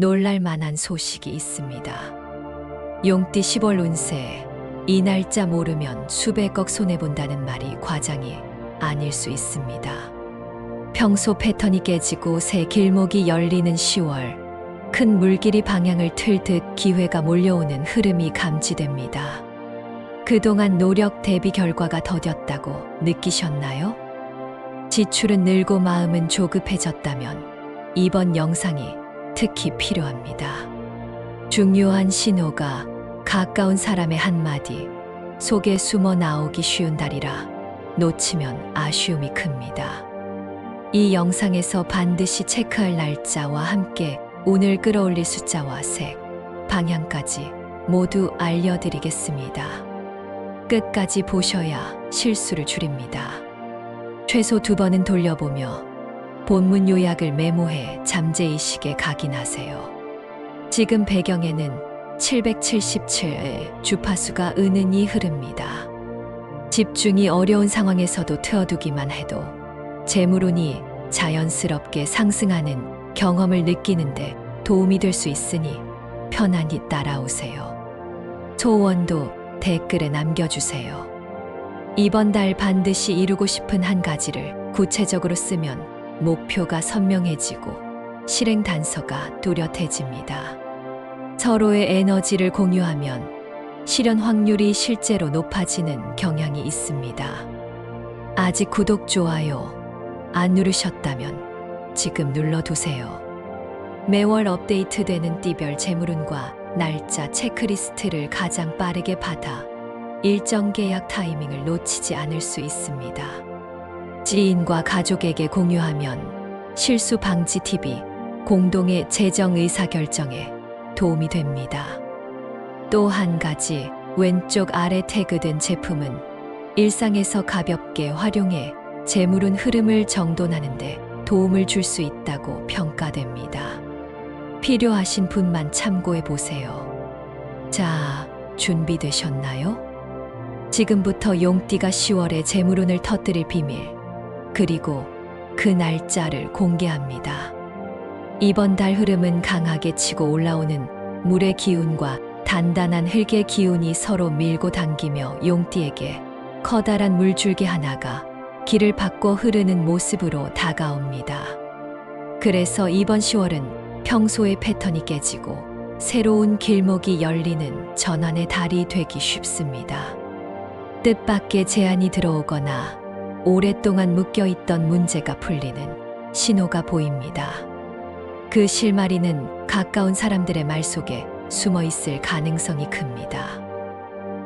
놀랄 만한 소식이 있습니다. 용띠 10월 운세. 이 날짜 모르면 수백억 손해본다는 말이 과장이 아닐 수 있습니다. 평소 패턴이 깨지고 새 길목이 열리는 10월. 큰 물길이 방향을 틀듯 기회가 몰려오는 흐름이 감지됩니다. 그동안 노력 대비 결과가 더뎠다고 느끼셨나요? 지출은 늘고 마음은 조급해졌다면 이번 영상이 특히 필요합니다. 중요한 신호가 가까운 사람의 한마디 속에 숨어 나오기 쉬운 달이라 놓치면 아쉬움이 큽니다. 이 영상에서 반드시 체크할 날짜와 함께 오늘 끌어올릴 숫자와 색, 방향까지 모두 알려드리겠습니다. 끝까지 보셔야 실수를 줄입니다. 최소 두 번은 돌려보며 본문 요약을 메모해 잠재의식에 각인하세요. 지금 배경에는 777의 주파수가 은은히 흐릅니다. 집중이 어려운 상황에서도 트어두기만 해도 재물운이 자연스럽게 상승하는 경험을 느끼는데 도움이 될 수 있으니 편안히 따라오세요. 소원도 댓글에 남겨주세요. 이번 달 반드시 이루고 싶은 한 가지를 구체적으로 쓰면 목표가 선명해지고 실행 단서가 뚜렷해집니다. 서로의 에너지를 공유하면 실현 확률이 실제로 높아지는 경향이 있습니다. 아직 구독, 좋아요 안 누르셨다면 지금 눌러두세요. 매월 업데이트되는 띠별 재물운과 날짜 체크리스트를 가장 빠르게 받아 일정 계약 타이밍을 놓치지 않을 수 있습니다. 지인과 가족에게 공유하면 실수 방지 팁이 공동의 재정 의사 결정에 도움이 됩니다. 또 한 가지 왼쪽 아래 태그된 제품은 일상에서 가볍게 활용해 재물운 흐름을 정돈하는데 도움을 줄 수 있다고 평가됩니다. 필요하신 분만 참고해 보세요. 자, 준비되셨나요? 지금부터 용띠가 10월에 재물운을 터뜨릴 비밀, 그리고 그 날짜를 공개합니다. 이번 달 흐름은 강하게 치고 올라오는 물의 기운과 단단한 흙의 기운이 서로 밀고 당기며 용띠에게 커다란 물줄기 하나가 길을 바꿔 흐르는 모습으로 다가옵니다. 그래서 이번 10월은 평소의 패턴이 깨지고 새로운 길목이 열리는 전환의 달이 되기 쉽습니다. 뜻밖의 제안이 들어오거나 오랫동안 묶여 있던 문제가 풀리는 신호가 보입니다. 그 실마리는 가까운 사람들의 말 속에 숨어 있을 가능성이 큽니다.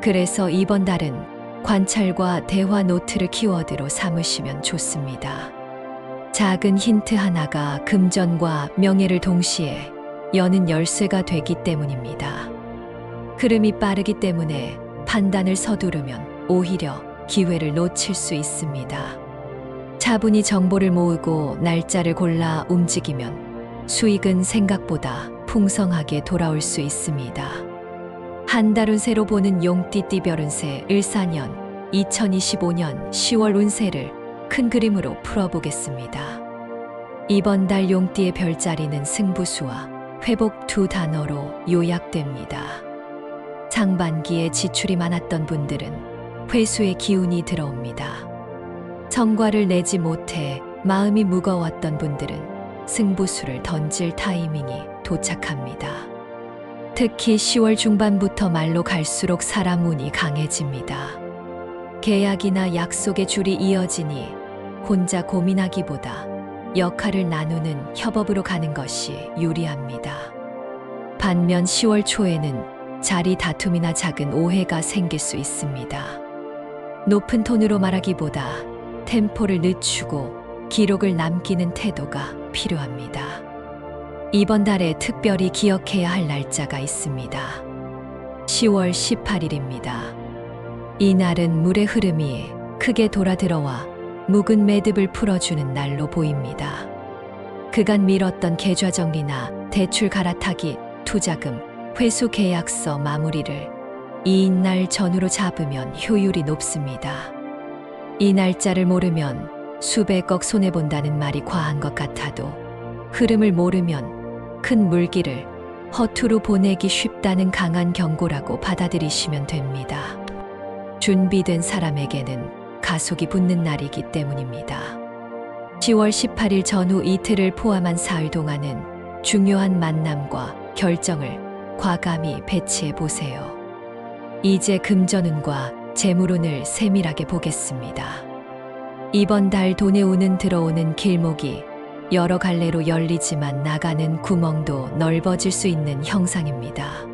그래서 이번 달은 관찰과 대화 노트를 키워드로 삼으시면 좋습니다. 작은 힌트 하나가 금전과 명예를 동시에 여는 열쇠가 되기 때문입니다. 흐름이 빠르기 때문에 판단을 서두르면 오히려 기회를 놓칠 수 있습니다. 차분히 정보를 모으고 날짜를 골라 움직이면 수익은 생각보다 풍성하게 돌아올 수 있습니다. 한 달운 새로 보는 용띠띠 별 운세 을사년 2025년 10월 운세를 큰 그림으로 풀어보겠습니다. 이번 달 용띠의 별자리는 승부수와 회복 두 단어로 요약됩니다. 상반기에 지출이 많았던 분들은 회수의 기운이 들어옵니다. 성과를 내지 못해 마음이 무거웠던 분들은 승부수를 던질 타이밍이 도착합니다. 특히 10월 중반부터 말로 갈수록 사람 운이 강해집니다. 계약이나 약속의 줄이 이어지니 혼자 고민하기보다 역할을 나누는 협업으로 가는 것이 유리합니다. 반면 10월 초에는 자리 다툼이나 작은 오해가 생길 수 있습니다. 높은 톤으로 말하기보다 템포를 늦추고 기록을 남기는 태도가 필요합니다. 이번 달에 특별히 기억해야 할 날짜가 있습니다. 10월 18일입니다. 이 날은 물의 흐름이 크게 돌아 들어와 묵은 매듭을 풀어주는 날로 보입니다. 그간 미뤘던 계좌 정리나 대출 갈아타기, 투자금, 회수 계약서 마무리를 이날 전후로 잡으면 효율이 높습니다. 이 날짜를 모르면 수백억 손해본다는 말이 과한 것 같아도 흐름을 모르면 큰 물기를 허투루 보내기 쉽다는 강한 경고라고 받아들이시면 됩니다. 준비된 사람에게는 가속이 붙는 날이기 때문입니다. 10월 18일 전후 이틀을 포함한 사흘 동안은 중요한 만남과 결정을 과감히 배치해 보세요. 이제 금전운과 재물운을 세밀하게 보겠습니다. 이번 달 돈의 운은 들어오는 길목이 여러 갈래로 열리지만 나가는 구멍도 넓어질 수 있는 형상입니다.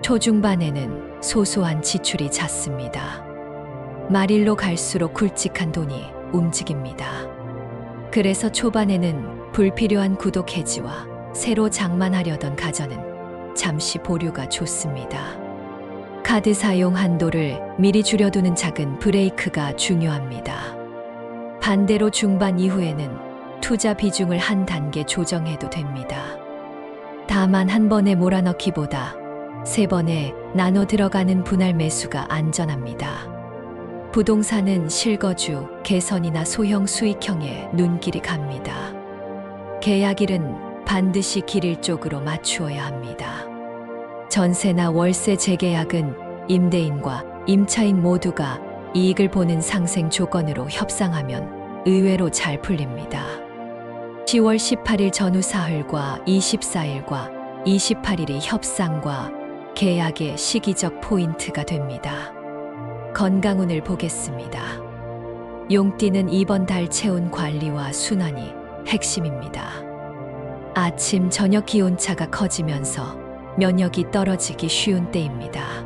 초중반에는 소소한 지출이 잦습니다. 말일로 갈수록 굵직한 돈이 움직입니다. 그래서 초반에는 불필요한 구독 해지와 새로 장만하려던 가전은 잠시 보류가 좋습니다. 카드 사용 한도를 미리 줄여두는 작은 브레이크가 중요합니다. 반대로 중반 이후에는 투자 비중을 한 단계 조정해도 됩니다. 다만 한 번에 몰아넣기보다 세 번에 나눠 들어가는 분할 매수가 안전합니다. 부동산은 실거주, 개선이나 소형 수익형에 눈길이 갑니다. 계약일은 반드시 길일 쪽으로 맞추어야 합니다. 전세나 월세 재계약은 임대인과 임차인 모두가 이익을 보는 상생 조건으로 협상하면 의외로 잘 풀립니다. 10월 18일 전후 사흘과 24일과 28일이 협상과 계약의 시기적 포인트가 됩니다. 건강운을 보겠습니다. 용띠는 이번 달 체온 관리와 순환이 핵심입니다. 아침 저녁 기온차가 커지면서 면역이 떨어지기 쉬운 때입니다.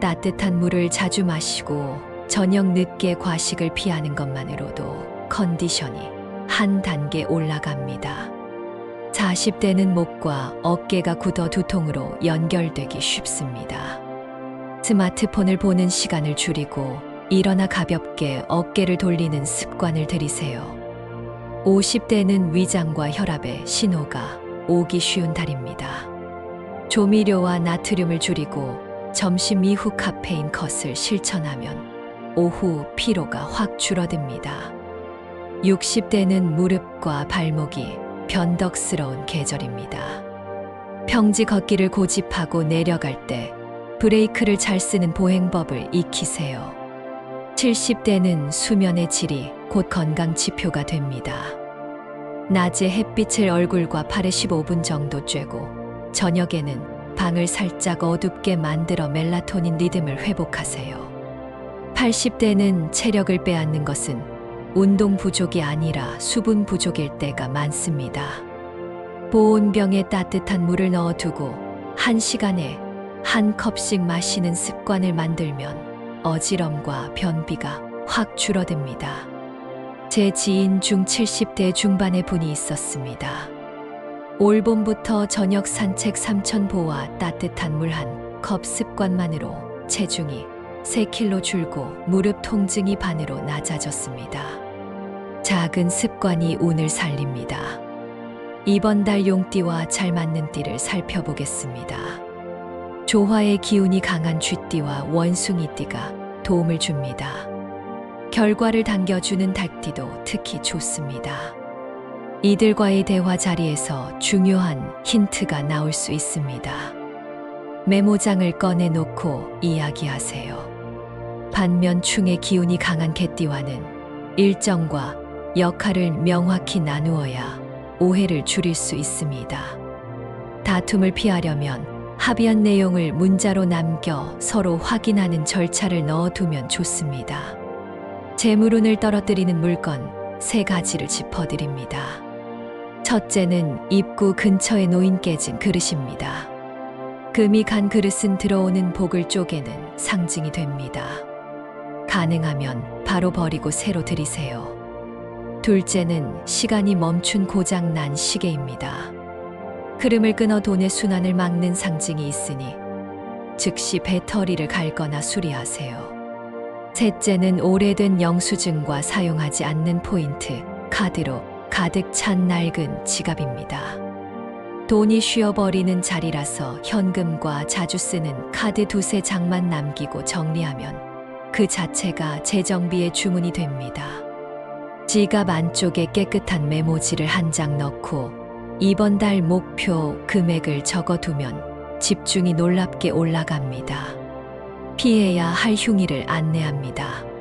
따뜻한 물을 자주 마시고 저녁 늦게 과식을 피하는 것만으로도 컨디션이 한 단계 올라갑니다. 40대는 목과 어깨가 굳어 두통으로 연결되기 쉽습니다. 스마트폰을 보는 시간을 줄이고 일어나 가볍게 어깨를 돌리는 습관을 들이세요. 50대는 위장과 혈압에 신호가 오기 쉬운 달입니다. 조미료와 나트륨을 줄이고 점심 이후 카페인 컷을 실천하면 오후 피로가 확 줄어듭니다. 60대는 무릎과 발목이 변덕스러운 계절입니다. 평지 걷기를 고집하고 내려갈 때 브레이크를 잘 쓰는 보행법을 익히세요. 70대는 수면의 질이 곧 건강 지표가 됩니다. 낮에 햇빛을 얼굴과 팔에 15분 정도 쬐고 저녁에는 방을 살짝 어둡게 만들어 멜라토닌 리듬을 회복하세요. 80대는 체력을 빼앗는 것은 운동 부족이 아니라 수분 부족일 때가 많습니다. 보온병에 따뜻한 물을 넣어두고 한 시간에 한 컵씩 마시는 습관을 만들면 어지럼과 변비가 확 줄어듭니다. 제 지인 중 70대 중반의 분이 있었습니다. 올 봄부터 저녁 산책 3,000보와 따뜻한 물 한 컵 습관만으로 체중이 3kg 줄고 무릎 통증이 반으로 낮아졌습니다. 작은 습관이 운을 살립니다. 이번 달 용띠와 잘 맞는 띠를 살펴보겠습니다. 조화의 기운이 강한 쥐띠와 원숭이띠가 도움을 줍니다. 결과를 당겨주는 닭띠도 특히 좋습니다. 이들과의 대화 자리에서 중요한 힌트가 나올 수 있습니다. 메모장을 꺼내놓고 이야기하세요. 반면 충의 기운이 강한 개띠와는 일정과 역할을 명확히 나누어야 오해를 줄일 수 있습니다. 다툼을 피하려면 합의한 내용을 문자로 남겨 서로 확인하는 절차를 넣어두면 좋습니다. 재물운을 떨어뜨리는 물건 세 가지를 짚어드립니다. 첫째는 입구 근처에 놓인 깨진 그릇입니다. 금이 간 그릇은 들어오는 복을 쪼개는 상징이 됩니다. 가능하면 바로 버리고 새로 들이세요. 둘째는 시간이 멈춘 고장 난 시계입니다. 흐름을 끊어 돈의 순환을 막는 상징이 있으니 즉시 배터리를 갈거나 수리하세요. 셋째는 오래된 영수증과 사용하지 않는 포인트, 카드로 가득 찬 낡은 지갑입니다. 돈이 쉬어버리는 자리라서 현금과 자주 쓰는 카드 두세 장만 남기고 정리하면 그 자체가 재정비의 주문이 됩니다. 지갑 안쪽에 깨끗한 메모지를 한 장 넣고 이번 달 목표 금액을 적어두면 집중이 놀랍게 올라갑니다. 피해야 할 흉의를 안내합니다.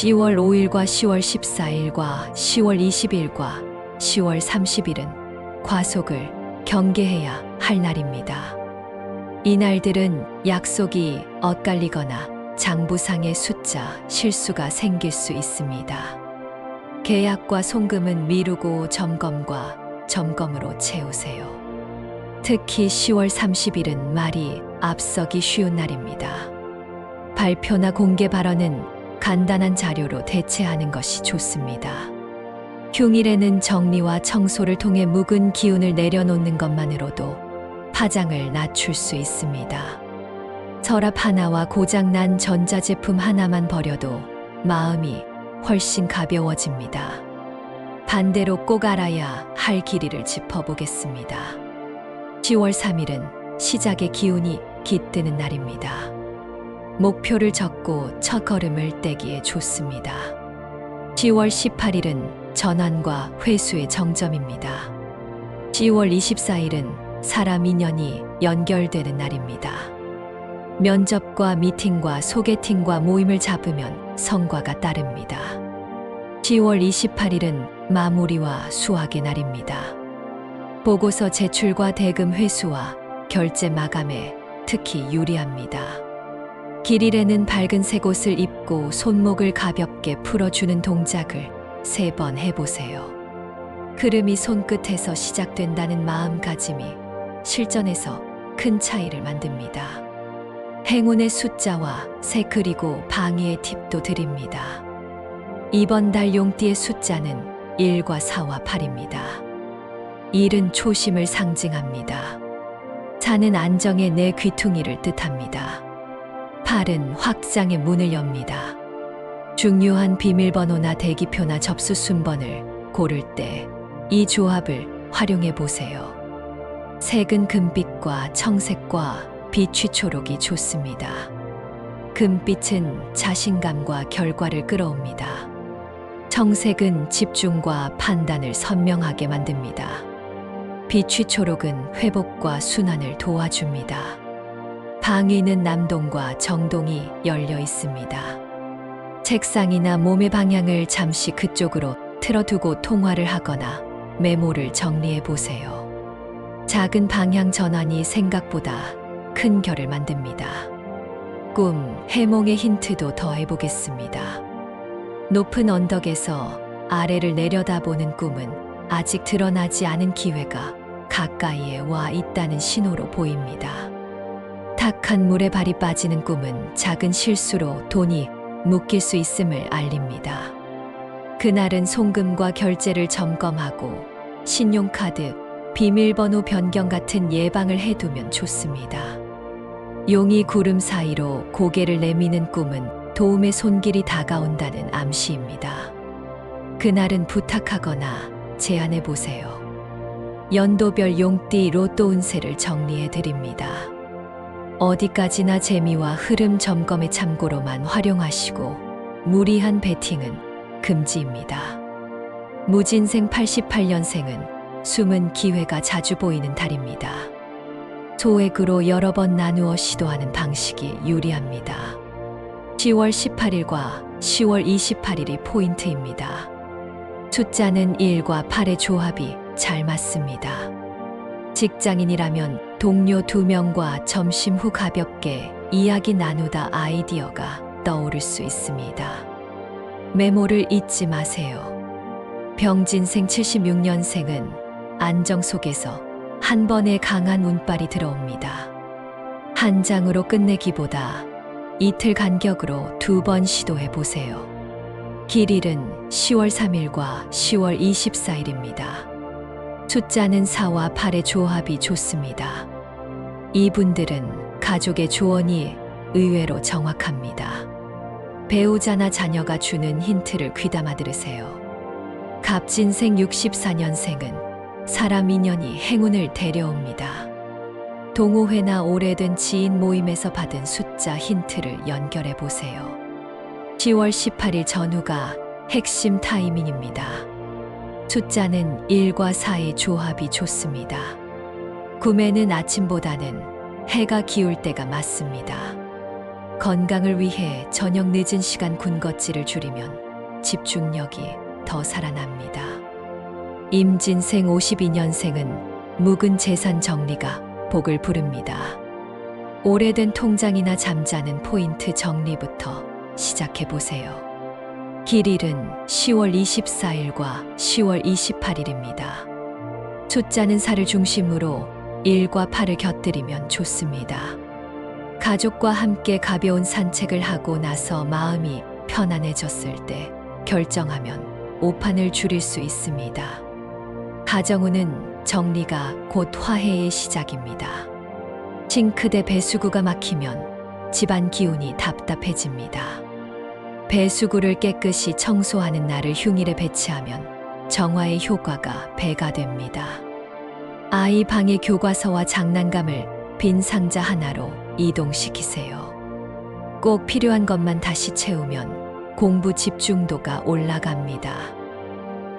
10월 5일과 10월 14일과 10월 20일과 10월 30일은 과속을 경계해야 할 날입니다. 이 날들은 약속이 엇갈리거나 장부상의 숫자 실수가 생길 수 있습니다. 계약과 송금은 미루고 점검과 점검으로 채우세요. 특히 10월 30일은 말이 앞서기 쉬운 날입니다. 발표나 공개 발언은 간단한 자료로 대체하는 것이 좋습니다. 흉일에는 정리와 청소를 통해 묵은 기운을 내려놓는 것만으로도 파장을 낮출 수 있습니다. 서랍 하나와 고장난 전자제품 하나만 버려도 마음이 훨씬 가벼워집니다. 반대로 꼭 알아야 할 길이를 짚어보겠습니다. 10월 3일은 시작의 기운이 깃드는 날입니다. 목표를 적고 첫 걸음을 떼기에 좋습니다. 10월 18일은 전환과 회수의 정점입니다. 10월 24일은 사람 인연이 연결되는 날입니다. 면접과 미팅과 소개팅과 모임을 잡으면 성과가 따릅니다. 10월 28일은 마무리와 수확의 날입니다. 보고서 제출과 대금 회수와 결제 마감에 특히 유리합니다. 길일에는 밝은 색 옷을 입고 손목을 가볍게 풀어주는 동작을 세 번 해보세요. 흐름이 손끝에서 시작된다는 마음가짐이 실전에서 큰 차이를 만듭니다. 행운의 숫자와 색 그리고 방위의 팁도 드립니다. 이번 달 용띠의 숫자는 1과 4와 8입니다. 1은 초심을 상징합니다. 4는 안정의 내 귀퉁이를 뜻합니다. 8은 확장의 문을 엽니다. 중요한 비밀번호나 대기표나 접수 순번을 고를 때 이 조합을 활용해 보세요. 색은 금빛과 청색과 비취 초록이 좋습니다. 금빛은 자신감과 결과를 끌어옵니다. 청색은 집중과 판단을 선명하게 만듭니다. 비취 초록은 회복과 순환을 도와줍니다. 방위는 남동과 정동이 열려 있습니다. 책상이나 몸의 방향을 잠시 그쪽으로 틀어두고 통화를 하거나 메모를 정리해 보세요. 작은 방향 전환이 생각보다 큰 결을 만듭니다. 꿈, 해몽의 힌트도 더해 보겠습니다. 높은 언덕에서 아래를 내려다보는 꿈은 아직 드러나지 않은 기회가 가까이에 와 있다는 신호로 보입니다. 탁한 물에 발이 빠지는 꿈은 작은 실수로 돈이 묶일 수 있음을 알립니다. 그날은 송금과 결제를 점검하고 신용카드, 비밀번호 변경 같은 예방을 해두면 좋습니다. 용이 구름 사이로 고개를 내미는 꿈은 도움의 손길이 다가온다는 암시입니다. 그날은 부탁하거나 제안해 보세요. 연도별 용띠 로또 운세를 정리해 드립니다. 어디까지나 재미와 흐름 점검의 참고로만 활용하시고 무리한 베팅은 금지입니다. 무진생 88년생은 숨은 기회가 자주 보이는 달입니다. 소액으로 여러 번 나누어 시도하는 방식이 유리합니다. 10월 18일과 10월 28일이 포인트입니다. 숫자는 1과 8의 조합이 잘 맞습니다. 직장인이라면 동료 두 명과 점심 후 가볍게 이야기 나누다 아이디어가 떠오를 수 있습니다. 메모를 잊지 마세요. 병진생 76년생은 안정 속에서 한 번의 강한 운빨이 들어옵니다. 한 장으로 끝내기보다 이틀 간격으로 두 번 시도해 보세요. 길일은 10월 3일과 10월 24일입니다. 숫자는 4와 8의 조합이 좋습니다. 이분들은 가족의 조언이 의외로 정확합니다. 배우자나 자녀가 주는 힌트를 귀담아 들으세요. 갑진생 64년생은 사람 인연이 행운을 데려옵니다. 동호회나 오래된 지인 모임에서 받은 숫자 힌트를 연결해 보세요. 10월 18일 전후가 핵심 타이밍입니다. 숫자는 1과 4의 조합이 좋습니다. 구매는 아침보다는 해가 기울 때가 맞습니다. 건강을 위해 저녁 늦은 시간 군것질을 줄이면 집중력이 더 살아납니다. 임진생 52년생은 묵은 재산 정리가 복을 부릅니다. 오래된 통장이나 잠자는 포인트 정리부터 시작해 보세요. 길일은 10월 24일과 10월 28일입니다. 숫자는 살을 중심으로 1과 8을 곁들이면 좋습니다. 가족과 함께 가벼운 산책을 하고 나서 마음이 편안해졌을 때 결정하면 오판을 줄일 수 있습니다. 가정우는 정리가 곧 화해의 시작입니다. 싱크대 배수구가 막히면 집안 기운이 답답해집니다. 배수구를 깨끗이 청소하는 날을 휴일에 배치하면 정화의 효과가 배가 됩니다. 아이 방의 교과서와 장난감을 빈 상자 하나로 이동시키세요. 꼭 필요한 것만 다시 채우면 공부 집중도가 올라갑니다.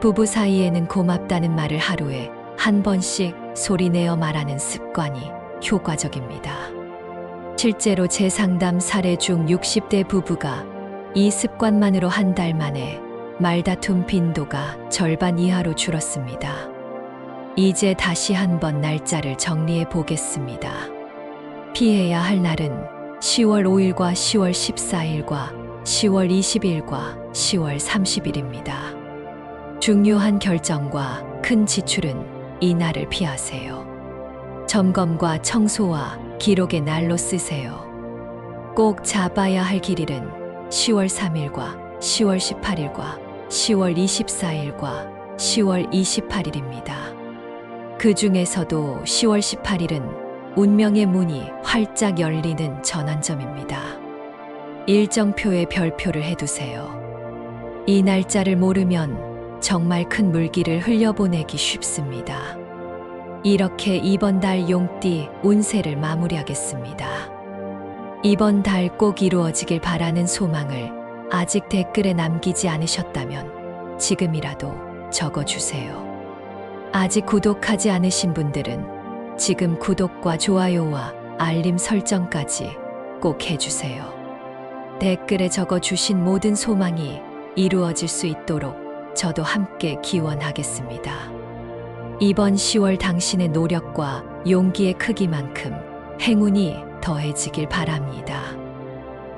부부 사이에는 고맙다는 말을 하루에 한 번씩 소리내어 말하는 습관이 효과적입니다. 실제로 제 상담 사례 중 60대 부부가 이 습관만으로 한 달 만에 말다툼 빈도가 절반 이하로 줄었습니다. 이제 다시 한번 날짜를 정리해 보겠습니다. 피해야 할 날은 10월 5일과 10월 14일과 10월 20일과 10월 30일입니다. 중요한 결정과 큰 지출은 이 날을 피하세요. 점검과 청소와 기록의 날로 쓰세요. 꼭 잡아야 할 길일은 10월 3일과 10월 18일과 10월 24일과 10월 28일입니다. 그 중에서도 10월 18일은 운명의 문이 활짝 열리는 전환점입니다. 일정표에 별표를 해두세요. 이 날짜를 모르면 정말 큰 물기를 흘려보내기 쉽습니다. 이렇게 이번 달 용띠 운세를 마무리하겠습니다. 이번 달 꼭 이루어지길 바라는 소망을 아직 댓글에 남기지 않으셨다면 지금이라도 적어주세요. 아직 구독하지 않으신 분들은 지금 구독과 좋아요와 알림 설정까지 꼭 해주세요. 댓글에 적어주신 모든 소망이 이루어질 수 있도록 저도 함께 기원하겠습니다. 이번 10월 당신의 노력과 용기의 크기만큼 행운이 더해지길 바랍니다.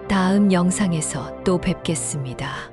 다음 영상에서 또 뵙겠습니다.